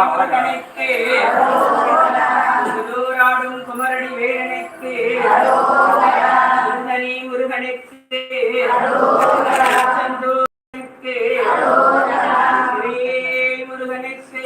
மகனுக்கு சுதூராடும் குமரடி வேலனுக்கு. சுந்தரி முருகனுக்கு. சந்தோருக்கு முருகனுக்கு.